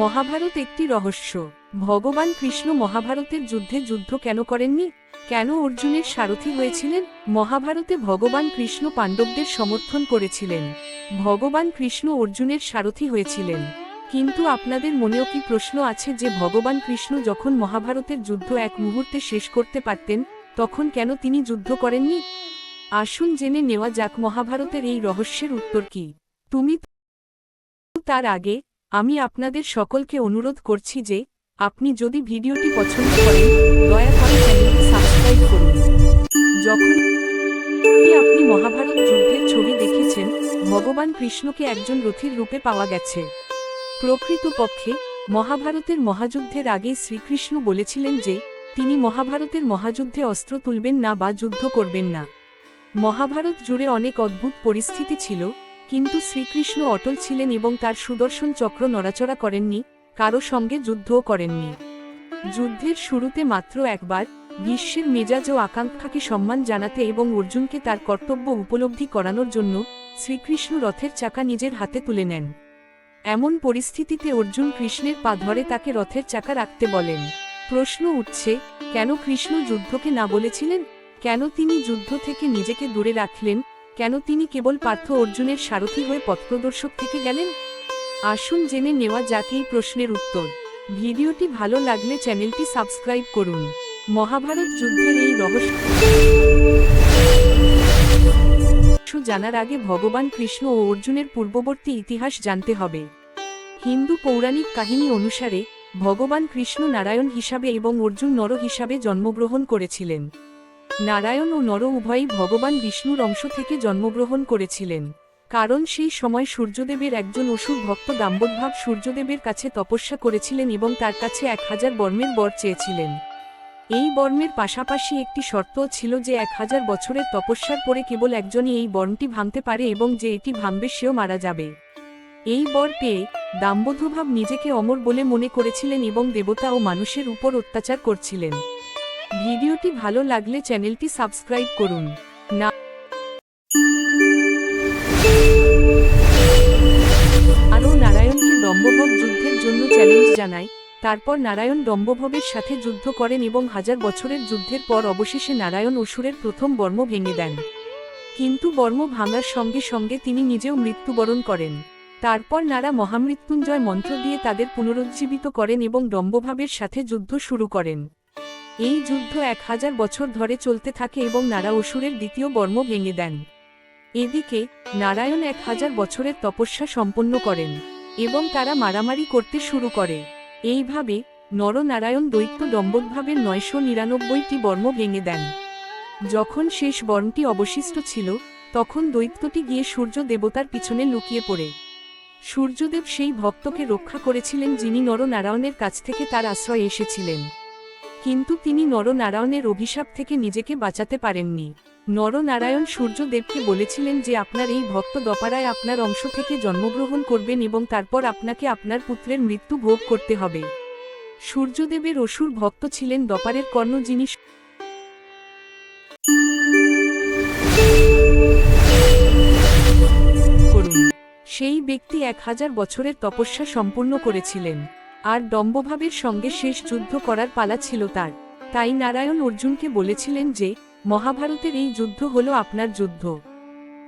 মহাভারত একটি রহস্য। ভগবান কৃষ্ণ মহাভারতের যুদ্ধে যুদ্ধ কেন করেননি? কেন অর্জুনের সারথি হয়েছিলেন? মহাভারতে ভগবান কৃষ্ণ পাণ্ডবদের সমর্থন করেছিলেন। ভগবান কৃষ্ণ অর্জুনের সারথি হয়েছিলেন। কিন্তু আপনাদের মনেও কি প্রশ্ন আছে যে ভগবান কৃষ্ণ যখন মহাভারতের যুদ্ধ এক মুহূর্তে শেষ করতে পারতেন, তখন কেন তিনি যুদ্ধ করেননি? আসুন জেনে নেওয়া যাক মহাভারতের এই রহস্যের উত্তর কি। তুমি তার আগে আমি আপনাদের সকলকে অনুরোধ করছি যে, আপনি যদি ভিডিওটি পছন্দ করেন, দয়া করে চ্যানেলটি সাবস্ক্রাইব করুন। যখন আপনি মহাভারত যুদ্ধের ছবি দেখেছেন, ভগবান কৃষ্ণকে একজন রথীর রূপে পাওয়া গেছে। প্রকৃতপক্ষে, মহাভারতের মহাযুদ্ধের আগে শ্রীকৃষ্ণ বলেছিলেন যে, তিনি মহাভারতের মহাযুদ্ধে অস্ত্র তুলবেন না বা যুদ্ধ করবেন না। মহাভারত জুড়ে অনেক অদ্ভুত পরিস্থিতি ছিল কিন্তু শ্রীকৃষ্ণ অটল ছিলেন এবং তার সুদর্শন চক্র নড়াচড়া করেননি, কারও সঙ্গে যুদ্ধও করেননি। যুদ্ধের শুরুতে মাত্র একবার গ্রীষ্মের মেজাজ ও আকাঙ্ক্ষাকে সম্মান জানাতে এবং অর্জুনকে তার কর্তব্য উপলব্ধি করানোর জন্য শ্রীকৃষ্ণ রথের চাকা নিজের হাতে তুলে নেন। এমন পরিস্থিতিতে অর্জুন কৃষ্ণের পা ধরে তাকে রথের চাকা রাখতে বলেন। প্রশ্ন উঠছে, কেন কৃষ্ণ যুদ্ধকে না বলেছিলেন? কেন তিনি যুদ্ধ থেকে নিজেকে দূরে রাখলেন? কেন তিনি কেবল পার্থ অর্জুনের সারথি হয়ে পথপ্রদর্শক থেকে গেলেন? আসুন জেনে নেওয়া যাক এই প্রশ্নের উত্তর। ভিডিওটি ভালো লাগলে চ্যানেলটি সাবস্ক্রাইব করুন। মহাভারত যুদ্ধের এই রহস্য জানার আগে ভগবান কৃষ্ণ ও অর্জুনের পূর্ববর্তী ইতিহাস জানতে হবে। হিন্দু পৌরাণিক কাহিনী অনুসারে ভগবান কৃষ্ণ নারায়ণ হিসাবে এবং অর্জুন নর হিসাবে জন্মগ্রহণ করেছিলেন। নারায়ণ ও নর উভয়ই ভগবান বিষ্ণুর অংশ থেকে জন্মগ্রহণ করেছিলেন। কারণ সেই সময় সূর্যদেবের একজন অসুর ভক্ত দাম্বোদ্ভাব সূর্যদেবের কাছে তপস্যা করেছিলেন এবং তার কাছে এক হাজার বর্মের বর চেয়েছিলেন। এই বর্মের পাশাপাশি একটি শর্তও ছিল যে এক হাজার বছরের তপস্যার পরে কেবল একজনই এই বর্মটি ভাঙতে পারে এবং যে এটি ভাঙবে সেও মারা যাবে। এই বর পেয়ে দাম্বোধভাব নিজেকে অমর বলে মনে করেছিলেন এবং দেবতা ও মানুষের উপর অত্যাচার করছিলেন। ভিডিওটি ভালো লাগলে চ্যানেলটি সাবস্ক্রাইব করুন। না আরও নারায়ণকে দম্ভভব যুদ্ধের জন্য চ্যালেঞ্জ জানায় তারপর নারায়ণ দম্ভভবের সাথে যুদ্ধ করেন এবং হাজার বছরের যুদ্ধের পর অবশেষে নারায়ণ অসুরের প্রথম বর্ম ভেঙে দেন। কিন্তু বর্ম ভাঙার সঙ্গে সঙ্গে তিনি নিজেও মৃত্যুবরণ করেন। তারপর নারা মহামৃত্যুঞ্জয় মন্ত্র দিয়ে তাদের পুনরুজ্জীবিত করেন এবং দম্ভভাবের সাথে যুদ্ধ শুরু করেন। এই যুদ্ধ এক হাজার বছর ধরে চলতে থাকে এবং নারা অসুরের দ্বিতীয় বর্ম ভেঙে দেন। এদিকে, নারায়ণ এক হাজার বছরের তপস্যা সম্পন্ন করেন এবং তারা মারামারি করতে শুরু করে। এইভাবে, নরনারায়ণ দৈত্য দম্বদ্ভাবের নয়শো নিরানব্বইটি বর্ম ভেঙে দেন। যখন শেষ বর্মটি অবশিষ্ট ছিল, তখন দৈত্যটি গিয়ে সূর্য দেবতার পিছনে লুকিয়ে পড়ে। সূর্যদেব সেই ভক্তকে রক্ষা করেছিলেন যিনি নরনারায়ণের কাছ থেকে তার আশ্রয় এসেছিলেন। কিন্তু তিনি নরনারায়ণের অভিশাপ থেকে নিজেকে বাঁচাতে পারেননি। নরনারায়ণ সূর্যদেবকে বলেছিলেন যে আপনার এই ভক্ত দপারায় আপনার অংশ থেকে জন্মগ্রহণ করবেন এবং তারপর আপনাকে আপনার পুত্রের মৃত্যু ভোগ করতে হবে। সূর্যদেবের অসুর ভক্ত ছিলেন দপারের কর্ণ যিনি সেই ব্যক্তি এক হাজার বছরের তপস্যা সম্পূর্ণ করেছিলেন। আর দম্বভাবের সঙ্গে শেষ যুদ্ধ করার পালা ছিল তার। তাই নারায়ণ অর্জুনকে বলেছিলেন যে, মহাভারতের এই যুদ্ধ হলো আপনার যুদ্ধ।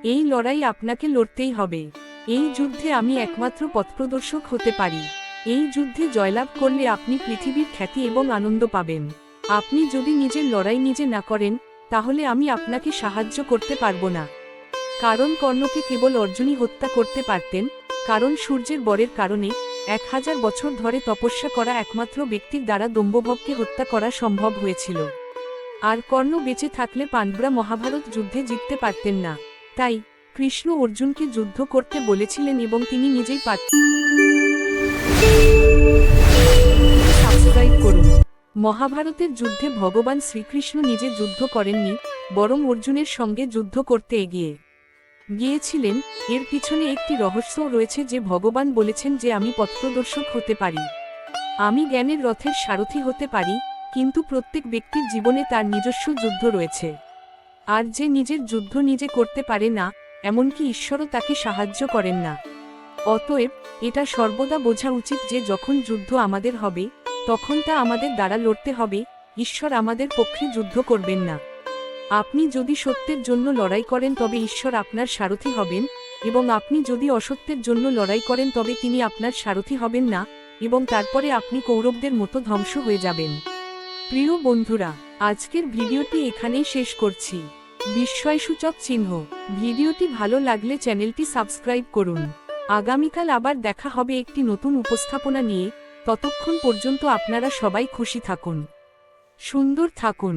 এই লড়াই আপনাকে লড়তেই হবে। এই যুদ্ধে আমি একমাত্র পথপ্রদর্শক হতে পারি। এই যুদ্ধে জয়লাভ করলে আপনি পৃথিবীর খ্যাতি এবং আনন্দ পাবেন। আপনি যদি নিজের লড়াই নিজে না করেন, তাহলে আমি আপনাকে সাহায্য করতে পারব না। কারণ কর্ণকে কেবল অর্জুনই হত্যা করতে পারতেন, কারণ সূর্যের বরের কারণে এক হাজার বছর ধরে তপস্যা করা একমাত্র ব্যক্তির দ্বারা দম্বভবকে হত্যা করা সম্ভব হয়েছিল। আর কর্ণ বেঁচে থাকলে পাণ্ডবরা মহাভারত যুদ্ধে জিততে পারতেন না। তাই কৃষ্ণ অর্জুনকে যুদ্ধ করতে বলেছিলেন এবং তিনি নিজেই পারত সাবস্ক্রাইব করুন। মহাভারতের যুদ্ধে ভগবান শ্রীকৃষ্ণ নিজে যুদ্ধ করেননি, বরং অর্জুনের সঙ্গে যুদ্ধ করতে এগিয়ে। গিয়েছিলেন, এর পিছনে একটি রহস্য রয়েছে যে ভগবান বলেছেন যে আমি পথপ্রদর্শক হতে পারি। আমি জ্ঞানের রথের সারথি হতে পারি, কিন্তু প্রত্যেক ব্যক্তির জীবনে তার নিজস্ব যুদ্ধ রয়েছে। আর যে নিজের যুদ্ধ নিজে করতে পারে না, এমনকি ঈশ্বরও তাকে সাহায্য করেন না। অতএব, এটা সর্বদা বোঝা উচিত যে যখন যুদ্ধ আমাদের হবে, তখন তা আমাদের দ্বারা লড়তে হবে, ঈশ্বর আমাদের পক্ষে যুদ্ধ করবেন না। আপনি যদি সত্যের জন্য লড়াই করেন তবে ঈশ্বর আপনার সারথি হবেন, এবং আপনি যদি অসত্যের জন্য লড়াই করেন তবে তিনি আপনার সারথি হবেন না, এবং তারপরে আপনি কৌরবদের মতো ধ্বংস হয়ে যাবেন। প্রিয় বন্ধুরা, আজকের ভিডিওটি এখানেই শেষ করছি। বিস্ময়সূচক চিহ্ন। ভিডিওটি ভালো লাগলে চ্যানেলটি সাবস্ক্রাইব করুন। আগামীকাল আবার দেখা হবে একটি নতুন উপস্থাপনা নিয়ে। ততক্ষণ পর্যন্ত আপনারা সবাই খুশি থাকুন। সুন্দর থাকুন।